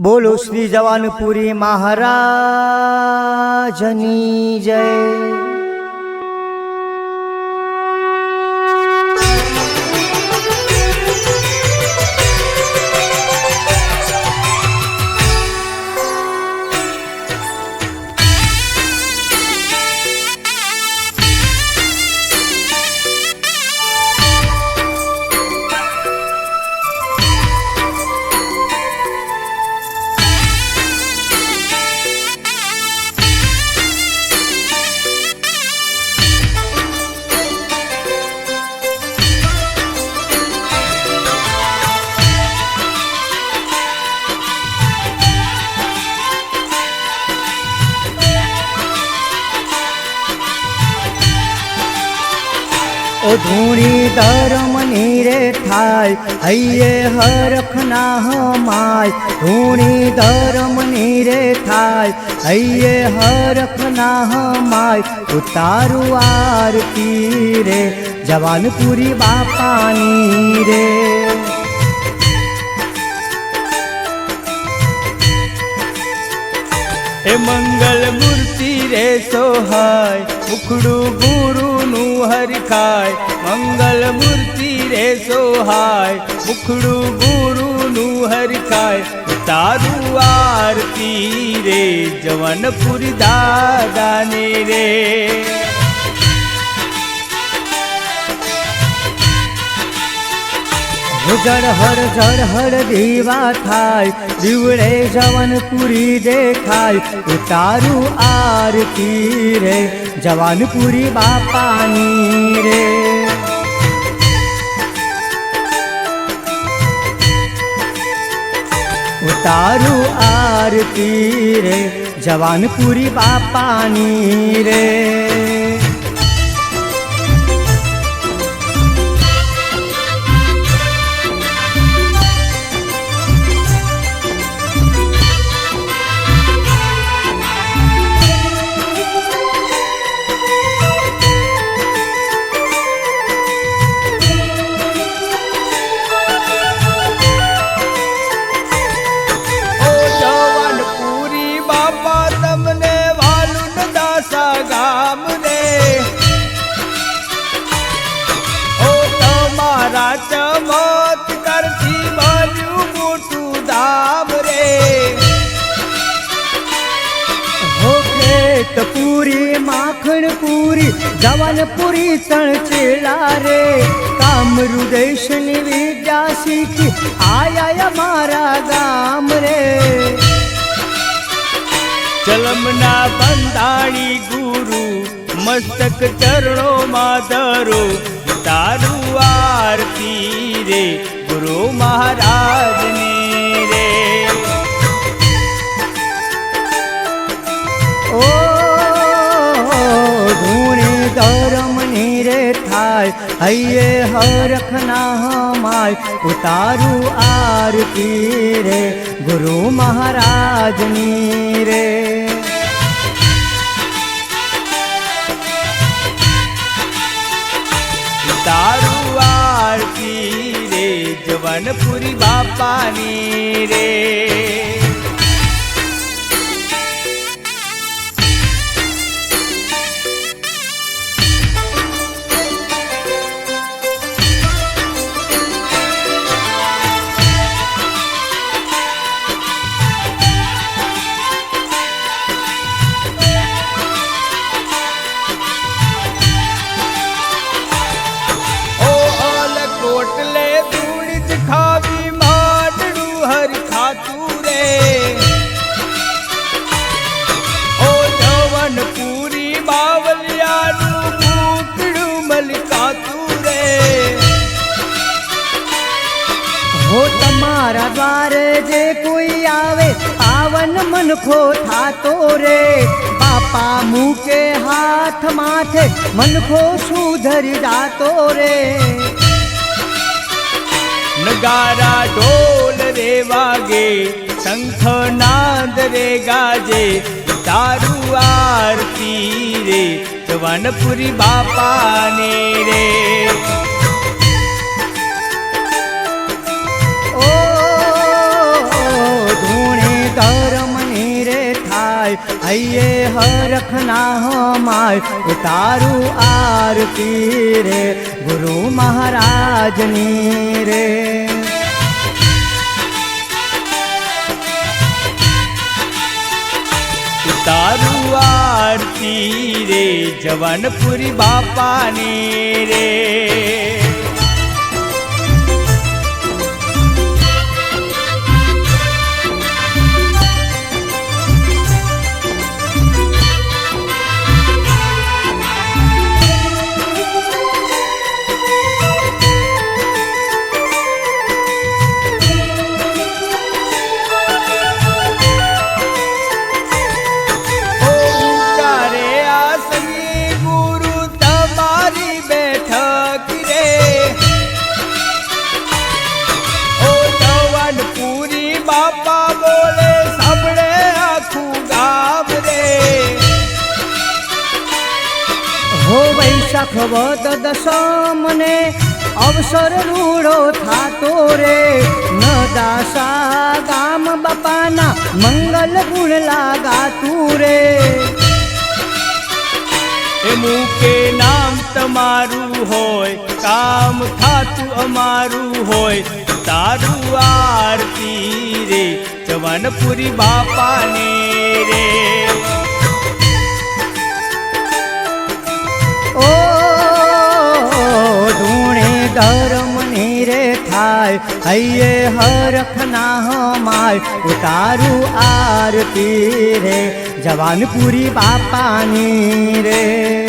બોલો શ્રી જવાનપુરી મહારાજની જય. ધૂણી ધર્મ નીરે થાય, હૈયે હરખ ના હમાય ધૂણી ધર્મ નીરે થાય, હૈયે હરખ ના હમાય ઉતારું આરતી રે, જવાનપુરી બાપાની રે. એ મંગલ મૂર્તિ રે સોહાય, મુખડું ગુરુનું હરખાય, મંગલ મૂર્તિ રે સોહાય, મુખડું ગુરુનું હરખાય, તારું આરતી રે, જવનપુરી દાદાને રે. જળ હર જળ હર દીવા થાય, દીવડે જવાનપુરી દેખાય ઉતારું આરતી રે, જવાનપુરી બાપાની રે. ઉતારું આરતી રે, જવાનપુરી બાપાની રે. પૂરી, જવાન પૂરી તણ ચેલા રે. કામરુ દેશની વિદ્યા શીખી, આયા મારા ગામ રે. ચલમના બંધાણી ગુરુ, મસ્તક ચરણોમાં ધરો તારું આરતી રે. ગુરુ મહારાજની ધર્મ રે થાય. હૈયે હરખના હમાય ઉતારું આરતી રે. ગુરુ મહારાજની રે તારું આરતી રે, જવનપુરી બાપાની રે. હો તમારા દ્વારે જે કોઈ આવે પાવન મનખો થાતો રે. બાપા મૂકે હાથ માથે મનખો સુધરી જાતો રે. નગારા ઢોલ રે વાગે, શંખ નાદ રે ગાજે, તારું આરતી રે, જવાનપુરી બાપાને રે. કરમ રે થાય. અયે હરખ ના હમાય ઉતારું આરતી રે. ગુરુ મહારાજની રે. તારું આરતી રે, જવાનપુરી બાપાની રે. વૈશાખ વદ દશમને અવસર રૂડો થાતો રે. ન દાસા ગામ બાપાના મંગલ ગુણ લાગાતું રે. એ મુકે નામ તમારું હોય, કામ થાતું અમારું હોય. તારું આરતી રે, જવાનપુરી બાપાને રે. ધૂણે મને રે થાય. હૈયે હરખના હમાય ઉતારું આરતી રે. જવાનપુરી બાપાની રે.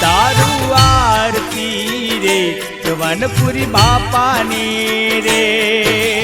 તારું આરતી રે. જવાનપુરી બાપાની રે.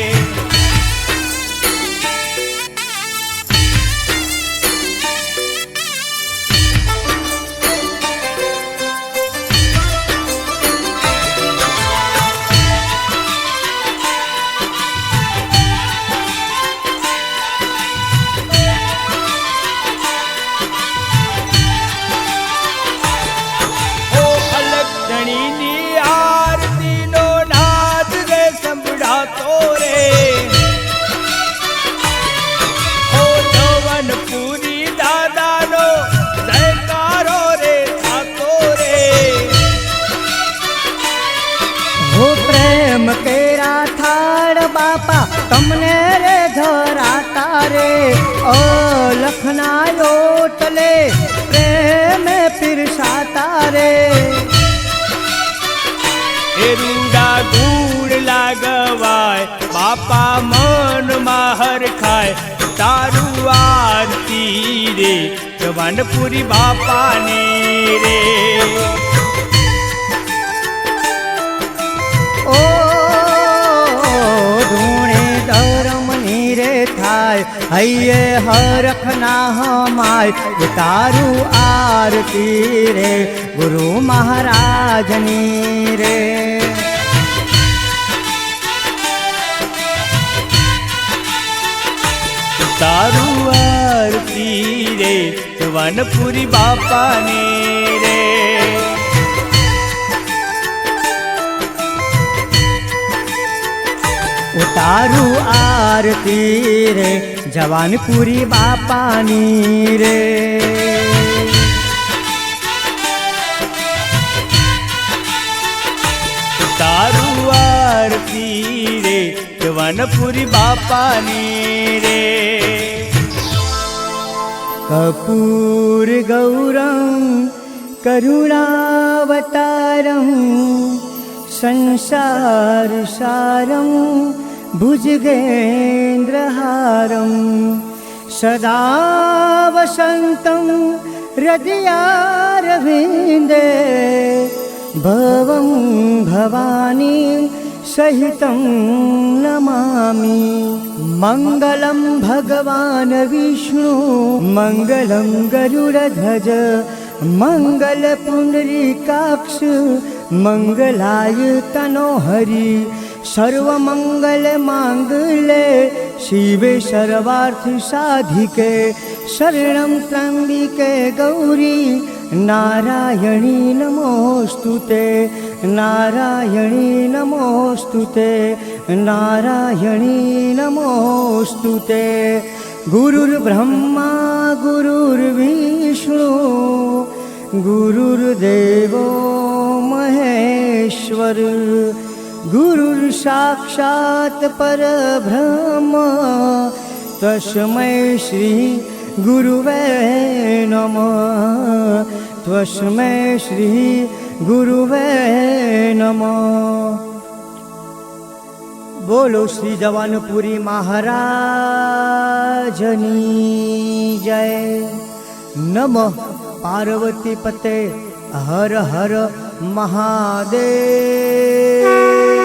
પીરસાતા રે એ રૂડા ગુણ લાગવાય બાપા મનમાં હરખાય તારું આરતી રે જવાનપુરી બાપાને રે હૈયે હરખના હમાય ઉતારું આરતી રે, ગુરુ મહારાજની રે. તારું આરતી રે વનપુરી બાપાની રે. તારું આરતી રે જવાનપુરી બાપાની રે તારું આરતી રે જવાનપુરી બાપાની રે કપૂર ગૌરમ કરુણાવતારમ સંસાર સારમ भुजगेन्द्रहारं सदा वसन्तं हृदयारविन्दे भवं भवानी सहितं नमामि। मङ्गलं भगवान् विष्णु मङ्गलं गरुडध्वज मङ्गलपुण्डरीकाक्ष मङ्गलाय कनोहरि સર્વમંગલ માંગલે શિવે સર્વાર્થ સાધિકે શરણમ ત્રંબિકે ગૌરી નારાયણી નમોસ્તુ તે નારાયણી નમોસ્તુ તે નારાયણી નમોસ્તુ તે ગુરુર્બ્રહ્મા ગુરુર્વિષ્ણુ ગુરુર્દેવો મહેશ્વર गुरुर्साक्षात् परब्रह्म तस्मै श्री गुरुवे नमः त्वस्मै श्री गुरुवे नमः બોલો શ્રી જવાનપુરી મહારાજની જય નમઃ પાર્વતી પતે હર હર મહાદેવ.